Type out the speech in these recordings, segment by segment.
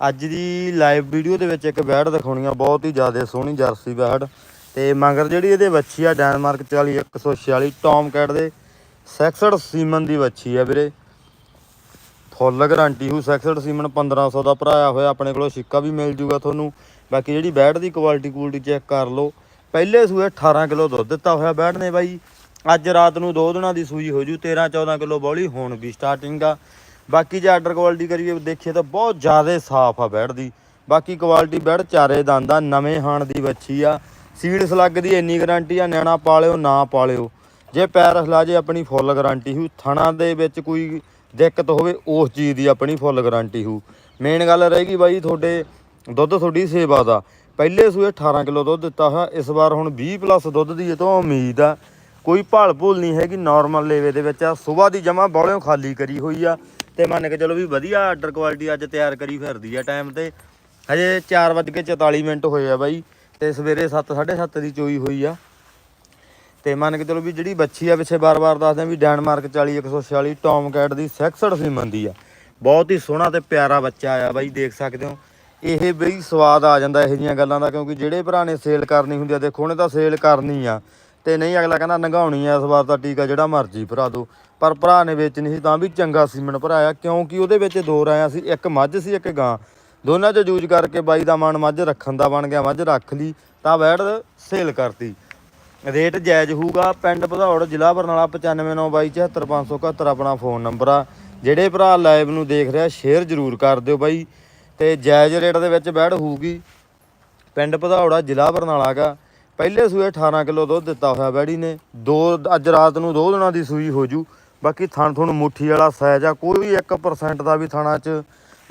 ਅੱਜ ਦੀ live video ਦੇ ਵਿੱਚ ਇੱਕ ਬੈੜ ਦਿਖਾਉਣੀ ਆ, ਬਹੁਤ ਹੀ ਜ਼ਿਆਦਾ ਸੋਹਣੀ ਜਰਸੀ ਬੈੜ। ਤੇ ਮਗਰ ਜਿਹੜੀ ਇਹਦੇ ਵੱਛੀ ਆ, ਡੈਨਮਾਰਕ 40 146 ਟੌਮ ਕੈਟ ਦੇ ਸੈਕਸਡ ਸੀਮਨ ਦੀ ਵੱਛੀ ਆ ਵੀਰੇ। ਫੁੱਲ ਗਾਰੰਟੀ ਹੂ ਸੈਕਸਡ ਸੀਮਨ 1500 ਦਾ ਭਰਾਇਆ ਹੋਇਆ, ਆਪਣੇ ਕੋਲੋਂ ਸਿੱਕਾ ਵੀ ਮਿਲ ਜੂਗਾ ਤੁਹਾਨੂੰ। ਬਾਕੀ ਜਿਹੜੀ ਬੈੜ ਦੀ ਕੁਆਲਿਟੀ ਕੁਆਲਿਟੀ ਚੈੱਕ ਕਰ ਲਓ। ਪਹਿਲੇ ਸੂਏ 18 ਕਿਲੋ ਦੁੱਧ ਦਿੱਤਾ ਹੋਇਆ ਬੈੜ ਨੇ ਬਾਈ। ਅੱਜ ਰਾਤ ਨੂੰ ਦੋ ਦਿਨਾਂ ਦੀ ਸੂਈ ਹੋ ਜੂ 13 14 ਕਿਲੋ ਬੌਲੀ, ਹੁਣ ਵੀ ਸਟਾਰਟਿੰਗ ਆ। ਬਾਕੀ ਜੇ ਆਰਡਰ ਕੁਆਲਿਟੀ ਕਰੀਏ, ਦੇਖੀਏ ਤਾਂ ਬਹੁਤ ਜ਼ਿਆਦਾ ਸਾਫ਼ ਆ ਬੈੜ ਦੀ। ਬਾਕੀ ਕੁਆਲਿਟੀ ਬੈੜ ਚਾਰੇ ਦੰਦ ਆ, ਨਵੇਂ ਹਾਣ ਦੀ ਵੱਛੀ ਆ। ਸੀਡ ਸਲੱਗ ਦੀ ਇੰਨੀ ਗਾਰੰਟੀ ਆ, ਨਿਆਣਾ ਪਾਲਿਓ, ਨਾ ਪਾਲਿਓ। ਜੇ ਪੈਰ ਹਿਲਾ ਜੇ, ਆਪਣੀ ਫੁੱਲ ਗਾਰੰਟੀ ਹੂ। ਥਣਾ ਦੇ ਵਿੱਚ ਕੋਈ ਦਿੱਕਤ ਹੋਵੇ, ਉਸ ਚੀਜ਼ ਦੀ ਆਪਣੀ ਫੁੱਲ ਗਾਰੰਟੀ ਹੂ। ਮੇਨ ਗੱਲ ਰਹੇਗੀ ਬਾਈ ਤੁਹਾਡੇ ਦੁੱਧ ਤੁਹਾਡੀ ਸੇਵਾ ਦਾ। ਪਹਿਲੇ ਸੂਏ 18 ਕਿਲੋ ਦੁੱਧ ਦਿੱਤਾ ਹੈ ਇਸ ਵਾਰ ਹੁਣ 20 ਪਲੱਸ ਦੁੱਧ ਦੀ, ਇਹ ਤੋਂ ਉਮੀਦ ਆ। ਕੋਈ ਭਾਲ ਭੁੱਲ ਨਹੀਂ ਹੈਗੀ ਨਾਰਮਲ ਲੇਵੇ ਦੇ ਵਿੱਚ ਆ। ਸਵੇਰ ਦੀ ਜਮਾ ਬੌਲਿਓ ਖਾਲੀ ਕਰੀ ਹੋਈ ਆ। ਤੇ ਮੰਨ ਕੇ ਚਲੋ ਵੀ ਵਧੀਆ ਆਰਡਰ ਕੁਆਲਿਟੀ ਅੱਜ ਤਿਆਰ ਕਰੀ ਫਿਰਦੀ ਆ ਟਾਈਮ ਤੇ। ਹਜੇ 4:44 ਮਿੰਟ ਹੋਏ ਆ ਬਾਈ, ਤੇ ਸਵੇਰੇ 7:30 ਦੀ ਚੋਈ ਹੋਈ ਆ। ਤੇ ਮੰਨ ਕੇ ਚਲੋ ਵੀ ਜਿਹੜੀ ਬੱਚੀ ਆ, ਪਿੱਛੇ ਬਾਰ-ਬਾਰ ਦੱਸਦੇ ਆ ਵੀ ਡੈਨਮਾਰਕ 40 146 ਟੌਮ ਕੈਟ ਦੀ ਸੈਕਸਡ ਸੀਮਨ ਦੀ ਆ। ਬਹੁਤ ਹੀ ਸੋਹਣਾ ਤੇ ਪਿਆਰਾ ਬੱਚਾ ਆ ਬਾਈ, ਦੇਖ ਸਕਦੇ ਹੋ। ਇਹ ਬਈ ਸਵਾਦ ਆ ਜਾਂਦਾ ਇਹੋ ਜਿਹੀਆਂ ਗੱਲਾਂ ਦਾ, ਕਿਉਂਕਿ ਜਿਹੜੇ ਭਰਾ ਨੇ ਸੇਲ ਕਰਨੀ ਹੁੰਦੀ ਆ, ਦੇਖੋ ਉਹਨੇ ਤਾਂ ਸੇਲ ਕਰਨੀ ਆ। ਤੇ ਨਹੀਂ ਅਗਲਾ ਕਹਿੰਦਾ ਨੰਗਾਉਣੀ ਆ ਇਸ ਵਾਰ ਤਾਂ ਟੀਕਾ ਜਿਹੜਾ ਮਰਜ਼ੀ ਭਰਾ ਦੋ। ਪਰ ਭਰਾ ਨੇ ਵੇਚਣੀ ਸੀ ਤਾਂ ਵੀ ਚੰਗਾ ਸੀਮਨ ਭਰਾਇਆ ਕਿਉਂਕਿ ਉਹਦੇ ਵਿੱਚ ਦੋ ਰਾਇਆ ਸੀ, ਇੱਕ ਮੱਝ ਸੀ, ਇੱਕ ਗਾਂ। ਦੋਨਾਂ 'ਚ ਯੂਜ਼ ਕਰਕੇ ਬਾਈ ਦਾ ਮਨ ਮੱਝ ਰੱਖਣ ਦਾ ਬਣ ਗਿਆ, ਮੱਝ ਰੱਖ ਲਈ, ਤਾਂ ਵੈੜ ਸੇਲ ਕਰਤੀ। ਰੇਟ ਜਾਇਜ਼ ਹੋਊਗਾ, ਪਿੰਡ ਭਦੌੜ, ਜ਼ਿਲ੍ਹਾ ਬਰਨਾਲਾ 9592274571 ਆਪਣਾ ਫੋਨ ਨੰਬਰ ਆ। ਜਿਹੜੇ ਭਰਾ ਲਾਈਵ ਨੂੰ ਦੇਖ ਰਿਹਾ, ਸ਼ੇਅਰ ਜ਼ਰੂਰ ਕਰ ਦਿਓ ਬਾਈ। ਤੇ ਜਾਇਜ਼ ਰੇਟ ਦੇ ਵਿੱਚ ਬੈੜ ਹੋਊਗੀ। ਪਿੰਡ ਭਦੌੜਾ ਜ਼ਿਲ੍ਹਾ ਬਰਨਾਲਾ ਗਾ ਪਹਿਲੇ ਸੂਏ 18 ਕਿਲੋ ਦੁੱਧ ਦਿੱਤਾ ਹੋਇਆ ਬੈੜੀ ਨੇ। ਦੋ, ਅੱਜ ਰਾਤ ਨੂੰ ਦੋ ਦਿਨਾਂ ਦੀ ਸੂਈ ਹੋ ਜੂ। ਬਾਕੀ ਥਣ ਥੁਣ ਮੁੱਠੀ ਵਾਲਾ ਸਾਈਜ਼ ਆ, ਕੋਈ ਵੀ 1% ਦਾ ਵੀ ਥਾਣਾ 'ਚ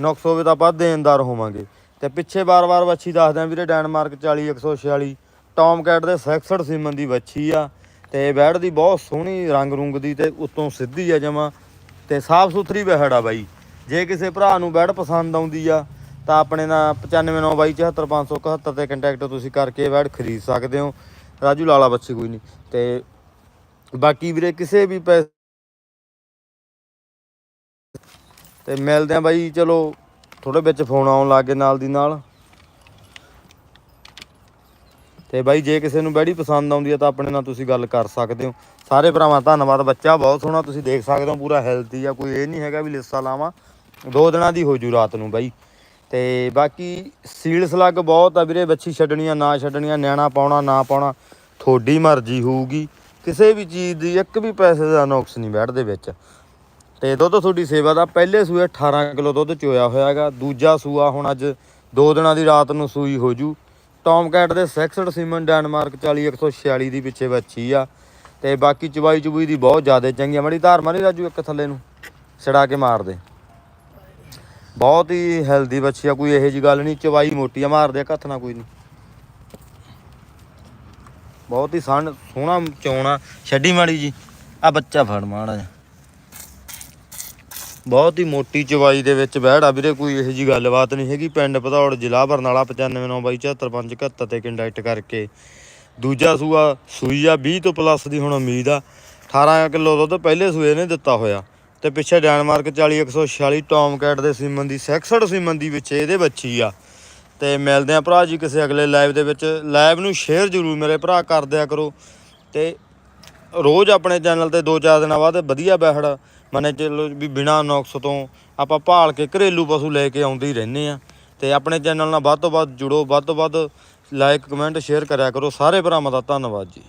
ਨੁਕਸ ਹੋਵੇ ਤਾਂ ਆਪਾਂ ਦੇਣਦਾਰ ਹੋਵਾਂਗੇ। ਤੇ ਪਿੱਛੇ ਬਾਰ-ਬਾਰ ਵੱਛੀ ਦੱਸਦੇ ਆ ਵੀਰੇ, ਡੈਨਮਾਰਕ 40 146 ਟੌਮ ਕੈਟ ਦੇ ਸੈਕਸਡ ਸੀਮਨ ਦੀ ਵੱਛੀ ਆ। ਤੇ ਬੈੜ ਦੀ ਬਹੁਤ ਸੋਹਣੀ ਰੰਗ ਰੁੰਗ ਦੀ ਤੇ ਉੱਤੋਂ ਸਿੱਧੀ ਆ ਜਮਾ। ਤੇ ਸਾਫ਼ ਸੁਥਰੀ ਬਹਿੜ ਆ ਬਾਈ। ਜੇ ਕਿਸੇ ਭਰਾ ਨੂੰ ਬੈੜ ਪਸੰਦ ਆਉਂਦੀ ਆ ਤਾਂ ਆਪਣੇ ਨਾਲ 9592744571 ਤੇ ਕੰਟੈਕਟ ਤੁਸੀਂ ਕਰਕੇ ਬੈੜ ਖਰੀਦ ਸਕਦੇ ਹੋ। ਰਾਜੂ ਲਾਲਾ ਬੱਚੇ ਕੋਈ ਨਹੀਂ। ਤੇ ਬਾਕੀ ਵੀਰੇ ਕਿਸੇ ਵੀ ਪੈਸੇ ਤੇ ਮਿਲਦੇ ਆ ਬਾਈ, ਚਲੋ ਥੋੜੇ ਵਿੱਚ ਫੋਨ ਆਉਣ ਲੱਗ ਗਏ ਨਾਲ ਦੀ ਨਾਲ। ਤੇ ਬਾਈ, ਜੇ ਕਿਸੇ ਨੂੰ ਬੈੜੀ ਪਸੰਦ ਆਉਂਦੀ ਹੈ ਤਾਂ ਆਪਣੇ ਨਾਲ ਤੁਸੀਂ ਗੱਲ ਕਰ ਸਕਦੇ ਹੋ। ਸਾਰੇ ਭਰਾਵਾਂ, ਧੰਨਵਾਦ। ਬੱਚਾ ਬਹੁਤ ਸੋਹਣਾ, ਤੁਸੀਂ ਦੇਖ ਸਕਦੇ ਹੋ, ਪੂਰਾ ਹੈਲਥੀ ਆ। ਕੋਈ ਇਹ ਨਹੀਂ ਹੈਗਾ ਵੀ ਲਿੱਸਾ ਲਾਵਾਂ। ਦੋ ਦਿਨਾਂ ਦੀ ਹੋ ਜੂ ਰਾਤ ਨੂੰ ਬਾਈ। ਤੇ ਬਾਕੀ ਸੀਲ ਸਲੱਗ ਬਹੁਤ ਆ ਵੀਰੇ ਬੱਚੀ ਛੱਡਣੀਆਂ, ਨਾ ਛੱਡਣੀਆਂ, ਨਿਆਣਾ ਪਾਉਣਾ, ਨਾ ਪਾਉਣਾ, ਤੁਹਾਡੀ ਮਰਜ਼ੀ ਹੋਊਗੀ। ਕਿਸੇ ਵੀ ਚੀਜ਼ ਦੀ ਇੱਕ ਵੀ ਪੈਸੇ ਦਾ ਨੁਕਸ ਨਹੀਂ ਬੈਠਦੇ ਵਿੱਚ। ਤੇ ਦੁੱਧ ਤੁਹਾਡੀ ਸੇਵਾ ਦਾ ਪਹਿਲੇ ਸੂਏ 18 ਕਿਲੋ ਦੁੱਧ ਚੋਇਆ ਹੋਇਆ ਹੈਗਾ ਦੂਜਾ ਸੂਆ ਹੁਣ ਅੱਜ ਦੋ ਦਿਨਾਂ ਦੀ ਰਾਤ ਨੂੰ ਸੂਈ ਹੋ ਜੂ। ਟੌਮ ਦੇ ਸੈਕਸਡ ਸੀਮਨ ਡੈਨਮਾਰਕ 40 146 ਦੀ ਪਿੱਛੇ ਬੱਚੀ ਆ। ਤੇ ਬਾਕੀ ਚਵਾਈ ਚੁਬਈ ਦੀ ਬਹੁਤ ਜ਼ਿਆਦਾ ਚੰਗੀ ਆ। ਮੜੀ ਧਾਰ ਮਾਰੀ ਰਾਜੂ ਇੱਕ ਥੱਲੇ ਨੂੰ, ਛੜਾ ਕੇ ਮਾਰ ਦੇ। ਬਹੁਤ ਹੀ ਹੈਲਦੀ ਬੱਚੀ ਆ, ਕੋਈ ਇਹੋ ਜੀ ਗੱਲ ਨਹੀਂ, ਚਵਾਈ ਮੋਟੀ ਆ ਮਾਰਦੇ ਆ ਹੱਥ ਨਾਲ ਕੋਈ ਨਹੀਂ। ਬਹੁਤ ਹੀ ਸਣ ਸੋਹਣਾ ਚੋਣਾ ਛੱਡੀ ਮਾੜੀ ਜੀ। ਆ ਬੱਚਾ ਫੜ ਮਾੜਾ ਜਿਹਾ। ਬਹੁਤ ਹੀ ਮੋਟੀ ਚਵਾਈ ਦੇ ਵਿੱਚ ਬਹਿੜ ਵੀਰੇ, ਕੋਈ ਇਹੋ ਜੀ ਗੱਲਬਾਤ ਨਹੀਂ ਹੈਗੀ। ਪਿੰਡ ਭਦੌੜ ਜ਼ਿਲ੍ਹਾ ਬਰਨਾਲਾ 9592745571 ਤੇ ਕੰਟੈਕਟ ਕਰਕੇ। ਦੂਜਾ ਸੂਆ ਸੂਈ ਆ 20 ਤੋਂ ਪਲੱਸ ਦੀ ਹੁਣ ਉਮੀਦ ਆ। 18 ਕਿਲੋ ਦੁੱਧ ਪਹਿਲੇ ਸੂਏ ਨੇ ਦਿੱਤਾ ਹੋਇਆ। ਤੇ ਪਿੱਛੇ ਡੈਨਮਾਰਕ 40 146 ਟੌਮ ਕੈਟ ਦੇ ਸੀਮਨ ਦੀ ਸੈਕਸਡ ਸੀਮਨ ਦੀ ਵਿੱਚ ਇਹਦੇ ਬੱਚੀ ਆ। ਤੇ ਮਿਲਦੇ ਆ ਭਰਾ ਜੀ ਕਿਸੇ ਅਗਲੇ ਲਾਈਵ ਦੇ ਵਿੱਚ। ਲਾਈਵ ਨੂੰ ਸ਼ੇਅਰ ਜ਼ਰੂਰ ਮੇਰੇ ਭਰਾ ਕਰ ਦਿਆ ਕਰੋ। ਤੇ ਰੋਜ਼ ਆਪਣੇ ਚੈਨਲ ਤੇ 2-4 ਦਿਨਾਂ ਬਾਅਦ ਵਧੀਆ ਬੈਹੜ ਮੰਨੇ ਚਲੋ ਵੀ ਬਿਨਾ ਨੁਕਸ ਤੋਂ ਆਪਾਂ ਭਾਲ ਕੇ ਘਰੇਲੂ ਪਸ਼ੂ ਲੈ ਕੇ ਆਉਂਦੇ ਹੀ ਰਹਿੰਦੇ ਆ ਤੇ ਆਪਣੇ ਚੈਨਲ ਨਾਲ ਵੱਧ ਤੋਂ ਵੱਧ ਜੁੜੋ। ਵੱਧ ਤੋਂ ਵੱਧ ਲਾਈਕ ਕਮੈਂਟ ਸ਼ੇਅਰ ਕਰਿਆ ਕਰੋ। ਸਾਰੇ ਭਰਾਵਾਂ ਦਾ ਧੰਨਵਾਦ ਜੀ।